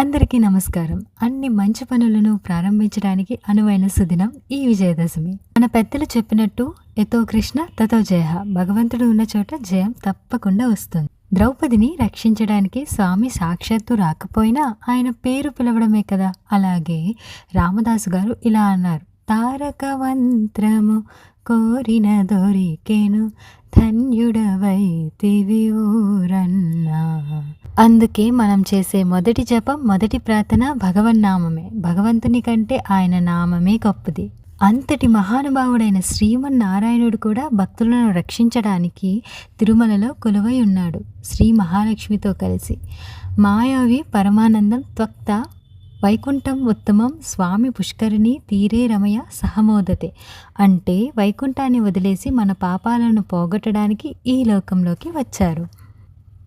అందరికీ నమస్కారం. అన్ని మంచి పనులను ప్రారంభించడానికి అనువైన సుదినం ఈ విజయదశమి. మన పెద్దలు చెప్పినట్టు ఎతో కృష్ణ తతో జయ భగవంతుడు ఉన్న చోట జయం తప్పకుండా వస్తుంది. ద్రౌపదిని రక్షించడానికి స్వామి సాక్షాత్తు రాకపోయినా ఆయన పేరు పిలవడమే కదా. అలాగే రామదాసు గారు ఇలా అన్నారు. తారక మంత్రము కోరిన దొరికేను ధన్యుడవైతివి ఓ అందుకే మనం చేసే మొదటి జపం మొదటి ప్రార్థన భగవన్నామమే భగవంతుని కంటే ఆయన నామమే గొప్పది. అంతటి మహానుభావుడైన శ్రీమన్నారాయణుడు కూడా భక్తులను రక్షించడానికి తిరుమలలో కొలువై ఉన్నాడు. శ్రీ మహాలక్ష్మితో కలిసి. మాయావి పరమానందం త్వక్త వైకుంఠం ఉత్తమం స్వామి పుష్కరిణి తీరే రమయ సహమోదతే అంటే వైకుంఠాన్ని వదిలేసి మన పాపాలను పోగొట్టడానికి ఈ లోకంలోకి వచ్చారు.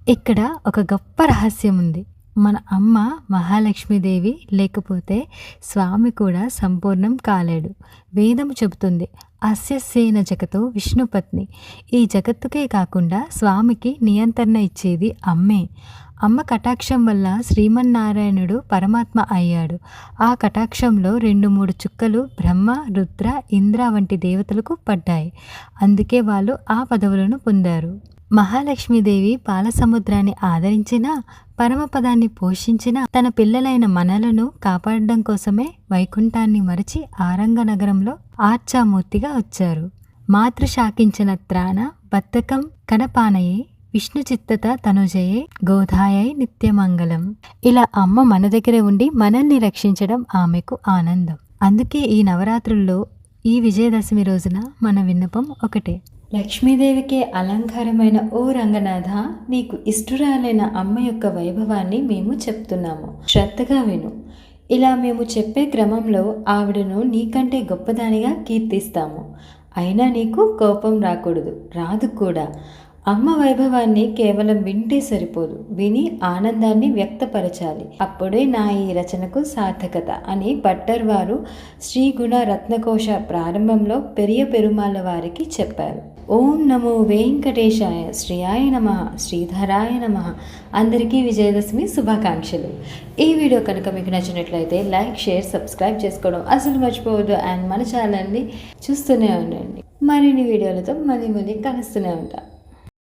ఇక్కడ ఒక గొప్ప రహస్యం ఉంది. మన అమ్మ మహాలక్ష్మీదేవి లేకపోతే స్వామి కూడా సంపూర్ణం కాలేడు. వేదం చెబుతుంది అస్యసేన జగతో విష్ణుపత్ని. ఈ జగత్తుకే కాకుండా స్వామికి నియంత్రణ ఇచ్చేది అమ్మే. అమ్మ కటాక్షం వల్ల శ్రీమన్నారాయణుడు పరమాత్మ అయ్యాడు. ఆ కటాక్షంలో రెండు మూడు చుక్కలు బ్రహ్మ రుద్ర ఇంద్ర వంటి దేవతలకు పడ్డాయి. అందుకే వాళ్ళు ఆ పదవులను పొందారు. మహాలక్ష్మీదేవి పాలసముద్రాన్ని ఆదరించిన పరమపదాన్ని పోషించిన తన పిల్లలైన మనలను కాపాడడం కోసమే వైకుంఠాన్ని మరచి ఆరంగ నగరంలో ఆర్చామూర్తిగా వచ్చారు. మాతృ శాకించిన త్రాణ బద్ధకం కనపానయే విష్ణు చిత్తత తనుజయే గోధాయై నిత్యమంగళం. ఇలా అమ్మ మన దగ్గరే ఉండి మనల్ని రక్షించడం ఆమెకు ఆనందం. అందుకే ఈ నవరాత్రుల్లో ఈ విజయదశమి రోజున మన విన్నపం ఒకటే. లక్ష్మీదేవికి అలంకారమైన ఓ రంగనాథ నీకు ఇష్టురాలైన అమ్మ యొక్క వైభవాన్ని మేము చెప్తున్నాము. శ్రద్ధగా విను. ఇలా మేము చెప్పే క్రమంలో ఆవిడను నీకంటే గొప్పదానిగా కీర్తిస్తాము. అయినా నీకు కోపం రాకూడదు. రాదు కూడా. అమ్మ వైభవాన్ని కేవలం వింటే సరిపోదు. విని ఆనందాన్ని వ్యక్తపరచాలి. అప్పుడే నా ఈ రచనకు సార్థకత అని భట్టర్ వారు శ్రీ గుణ రత్నకోశ ప్రారంభంలో పెరియ పెరుమాళ్ళ వారికి చెప్పారు. ఓం నమో వెంకటేశాయ శ్రీయాయ నమ శ్రీధరాయ నమ. అందరికీ విజయదశమి శుభాకాంక్షలు. ఈ వీడియో కనుక మీకు నచ్చినట్లయితే లైక్ షేర్ సబ్స్క్రైబ్ చేసుకోవడం అసలు మర్చిపోవద్దు అండ్ మన ఛానల్ని చూస్తూనే ఉండండి. మరిన్ని వీడియోలతో మళ్ళీ మళ్ళీ కలుస్తూనే ఉంటాం.